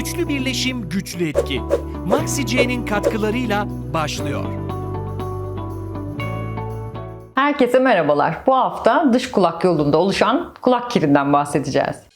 Üçlü birleşim güçlü etki. Maxi C'nin katkılarıyla başlıyor. Herkese merhabalar. Bu hafta dış kulak yolunda oluşan kulak kirinden bahsedeceğiz.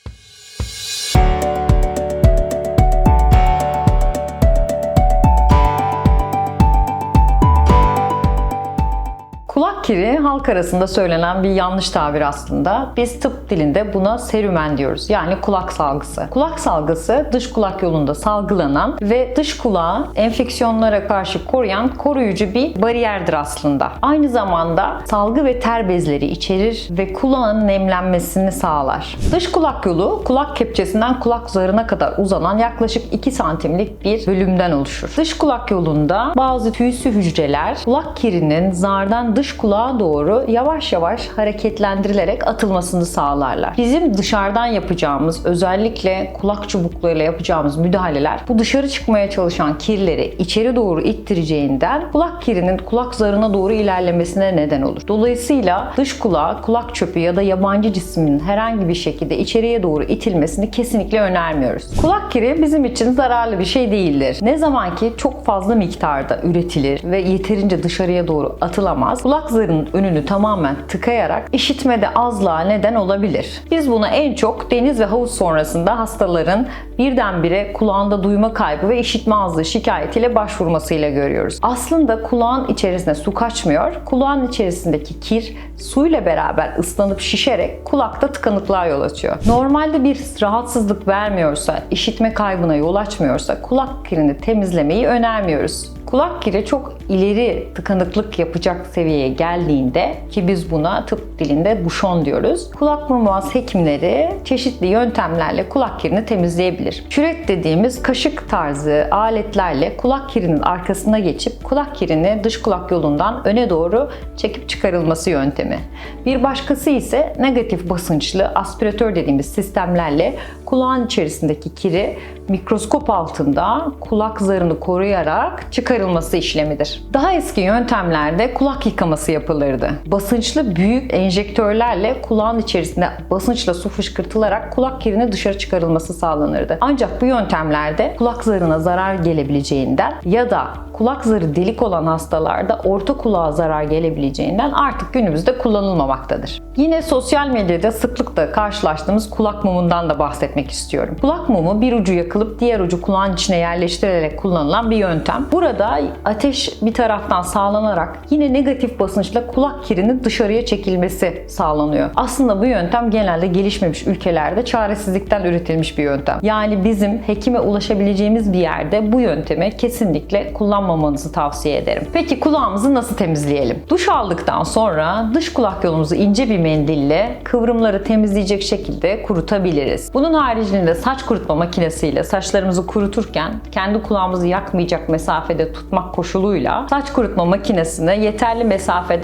Kiri halk arasında söylenen bir yanlış tabir aslında. Biz tıp dilinde buna serümen diyoruz. Yani kulak salgısı. Kulak salgısı dış kulak yolunda salgılanan ve dış kulağı enfeksiyonlara karşı koruyan koruyucu bir bariyerdir aslında. Aynı zamanda salgı ve ter bezleri içerir ve kulağın nemlenmesini sağlar. Dış kulak yolu kulak kepçesinden kulak zarına kadar uzanan yaklaşık 2 santimlik bir bölümden oluşur. Dış kulak yolunda bazı tüysü hücreler kulak kirinin zardan dış kulağa doğru yavaş yavaş hareketlendirilerek atılmasını sağlarlar. Bizim dışarıdan yapacağımız özellikle kulak çubuklarıyla yapacağımız müdahaleler bu dışarı çıkmaya çalışan kirleri içeri doğru ittireceğinden kulak kirinin kulak zarına doğru ilerlemesine neden olur. Dolayısıyla dış kulağa kulak çöpü ya da yabancı cismin herhangi bir şekilde içeriye doğru itilmesini kesinlikle önermiyoruz. Kulak kiri bizim için zararlı bir şey değildir. Ne zaman ki çok fazla miktarda üretilir ve yeterince dışarıya doğru atılamaz, kulak zarının önünü tamamen tıkayarak işitmede azlığa neden olabilir. Biz buna en çok deniz ve havuz sonrasında hastaların birdenbire kulağında duyma kaybı ve işitme azlığı şikayetiyle başvurmasıyla görüyoruz. Aslında kulağın içerisine su kaçmıyor. Kulağın içerisindeki kir suyla beraber ıslanıp şişerek kulakta tıkanıklığa yol açıyor. Normalde bir rahatsızlık vermiyorsa, işitme kaybına yol açmıyorsa kulak kirini temizlemeyi önermiyoruz. Kulak kiri çok ileri tıkanıklık yapacak seviyeye geldiğinde ki biz buna tıp dilinde buşon diyoruz. Kulak burun boğaz hekimleri çeşitli yöntemlerle kulak kirini temizleyebilir. Kürek dediğimiz kaşık tarzı aletlerle kulak kirinin arkasına geçip kulak kirini dış kulak yolundan öne doğru çekip çıkarılması yöntemi. Bir başkası ise negatif basınçlı aspiratör dediğimiz sistemlerle kulağın içerisindeki kiri mikroskop altında kulak zarını koruyarak çıkarılması işlemidir. Daha eski yöntemlerde kulak yıkaması yapılırdı. Basınçlı büyük enjektörlerle kulağın içerisinde basınçla su fışkırtılarak kulak kirini dışarı çıkarılması sağlanırdı. Ancak bu yöntemlerde kulak zarına zarar gelebileceğinden ya da kulak zarı delik olan hastalarda orta kulağa zarar gelebileceğinden artık günümüzde kullanılmamaktadır. Yine sosyal medyada sıklıkla karşılaştığımız kulak mumundan da bahsetmek istiyorum. Kulak mumu bir ucu yakılıp diğer ucu kulağın içine yerleştirilerek kullanılan bir yöntem. Burada ateş bir taraftan sağlanarak yine negatif basınçla kulak kirinin dışarıya çekilmesi sağlanıyor. Aslında bu yöntem genelde gelişmemiş ülkelerde çaresizlikten üretilmiş bir yöntem. Yani bizim hekime ulaşabileceğimiz bir yerde bu yöntemi kesinlikle kullanmamanızı tavsiye ederim. Peki kulağımızı nasıl temizleyelim? Duş aldıktan sonra dış kulak yolumuzu ince bir mendille kıvrımları temizleyecek şekilde kurutabiliriz. Bunun haricinde saç kurutma makinesiyle saçlarımızı kuruturken kendi kulağımızı yakmayacak mesafede tutmak koşuluyla saç kurutma makinesine yeterli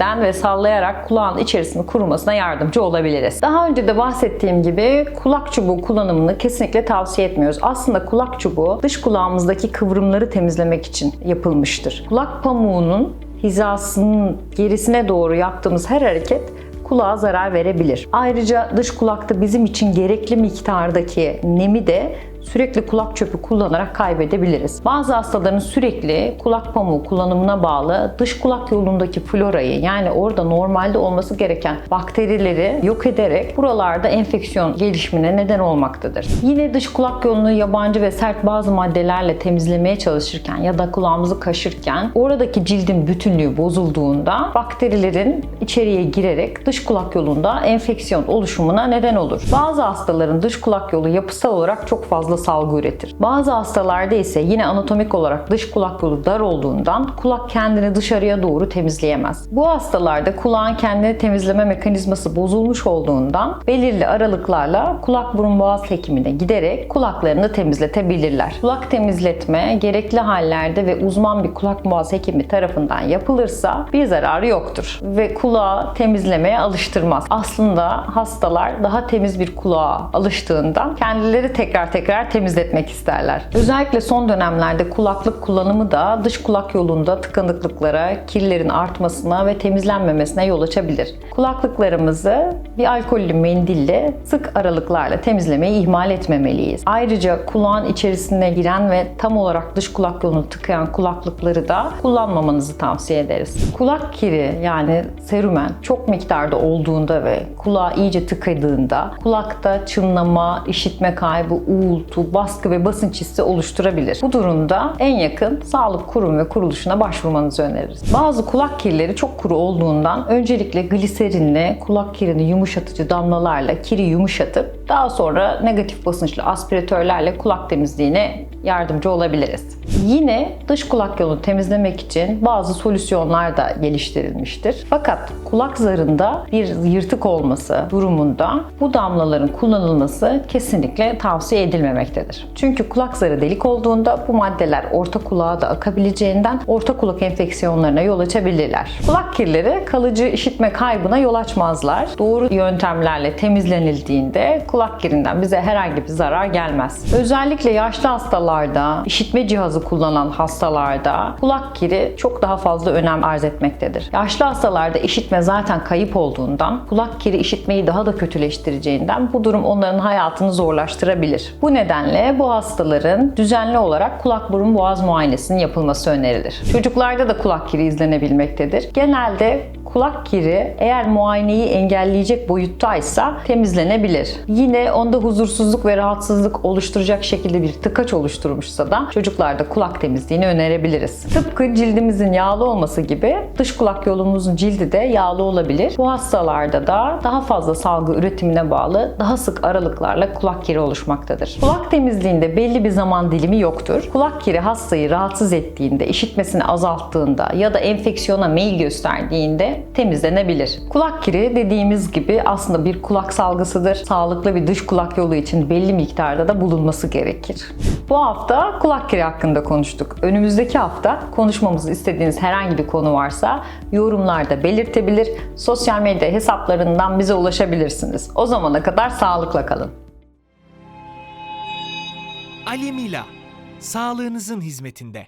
mesafeden ve sallayarak kulağın içerisinin kurumasına yardımcı olabiliriz. Daha önce de bahsettiğim gibi kulak çubuğu kullanımını kesinlikle tavsiye etmiyoruz. Aslında kulak çubuğu dış kulağımızdaki kıvrımları temizlemek için yapılmıştır. Kulak pamuğunun hizasının gerisine doğru yaptığımız her hareket kulağa zarar verebilir. Ayrıca dış kulakta bizim için gerekli miktardaki nemi de sürekli kulak çöpü kullanarak kaybedebiliriz. Bazı hastaların sürekli kulak pamuğu kullanımına bağlı dış kulak yolundaki florayı yani orada normalde olması gereken bakterileri yok ederek buralarda enfeksiyon gelişimine neden olmaktadır. Yine dış kulak yolunu yabancı ve sert bazı maddelerle temizlemeye çalışırken ya da kulağımızı kaşırken oradaki cildin bütünlüğü bozulduğunda bakterilerin içeriye girerek dış kulak yolunda enfeksiyon oluşumuna neden olur. Bazı hastaların dış kulak yolu yapısal olarak çok fazla salgı üretir. Bazı hastalarda ise yine anatomik olarak dış kulak yolu dar olduğundan kulak kendini dışarıya doğru temizleyemez. Bu hastalarda kulağın kendini temizleme mekanizması bozulmuş olduğundan belirli aralıklarla kulak burun boğaz hekimine giderek kulaklarını temizletebilirler. Kulak temizletme gerekli hallerde ve uzman bir kulak boğaz hekimi tarafından yapılırsa bir zararı yoktur ve kulağı temizlemeye alıştırmaz. Aslında hastalar daha temiz bir kulağa alıştığından kendileri tekrar tekrar kişiler temizletmek isterler. Özellikle son dönemlerde kulaklık kullanımı da dış kulak yolunda tıkanıklıklara, kirlerin artmasına ve temizlenmemesine yol açabilir. Kulaklıklarımızı bir alkollü mendille sık aralıklarla temizlemeyi ihmal etmemeliyiz. Ayrıca kulağın içerisine giren ve tam olarak dış kulak yolunu tıkayan kulaklıkları da kullanmamanızı tavsiye ederiz. Kulak kiri yani serumen çok miktarda olduğunda ve kulağı iyice tıkadığında kulakta çınlama, işitme kaybı, uğultu, baskı ve basınç hissi oluşturabilir. Bu durumda en yakın sağlık kurum ve kuruluşuna başvurmanızı öneririz. Bazı kulak kirleri çok kuru olduğundan öncelikle gliserinle kulak kirini yumuşatıcı damlalarla kiri yumuşatıp daha sonra negatif basınçlı aspiratörlerle kulak temizliğine yardımcı olabiliriz. Yine dış kulak yolunu temizlemek için bazı solüsyonlar da geliştirilmiştir. Fakat kulak zarında bir yırtık olması durumunda bu damlaların kullanılması kesinlikle tavsiye edilmemektedir. Çünkü kulak zarı delik olduğunda bu maddeler orta kulağa da akabileceğinden orta kulak enfeksiyonlarına yol açabilirler. Kulak kirleri kalıcı işitme kaybına yol açmazlar. Doğru yöntemlerle temizlenildiğinde kulak kirinden bize herhangi bir zarar gelmez. Özellikle yaşlı hastalarda, işitme cihazı kullanan hastalarda kulak kiri çok daha fazla önem arz etmektedir. Yaşlı hastalarda işitme zaten kayıp olduğundan kulak kiri işitmeyi daha da kötüleştireceğinden bu durum onların hayatını zorlaştırabilir. Bu nedenle bu hastaların düzenli olarak kulak burun boğaz muayenesinin yapılması önerilir. Çocuklarda da kulak kiri izlenebilmektedir. Genelde kulak kiri eğer muayeneyi engelleyecek boyuttaysa temizlenebilir. Yine onda huzursuzluk ve rahatsızlık oluşturacak şekilde bir tıkaç oluşturmuşsa da çocuklarda kulak temizliğini önerebiliriz. Tıpkı cildimizin yağlı olması gibi dış kulak yolumuzun cildi de yağlı olabilir. Bu hastalarda da daha fazla salgı üretimine bağlı daha sık aralıklarla kulak kiri oluşmaktadır. Kulak temizliğinde belli bir zaman dilimi yoktur. Kulak kiri hastayı rahatsız ettiğinde, işitmesini azalttığında ya da enfeksiyona meyil gösterdiğinde temizlenebilir. Kulak kiri dediğimiz gibi aslında bir kulak salgısıdır. Sağlıklı bir dış kulak yolu için belli miktarda da bulunması gerekir. Bu hafta kulak kiri hakkında konuştuk. Önümüzdeki hafta konuşmamızı istediğiniz herhangi bir konu varsa yorumlarda belirtebilir, sosyal medya hesaplarından bize ulaşabilirsiniz. O zamana kadar sağlıkla kalın. Alemila, sağlığınızın hizmetinde.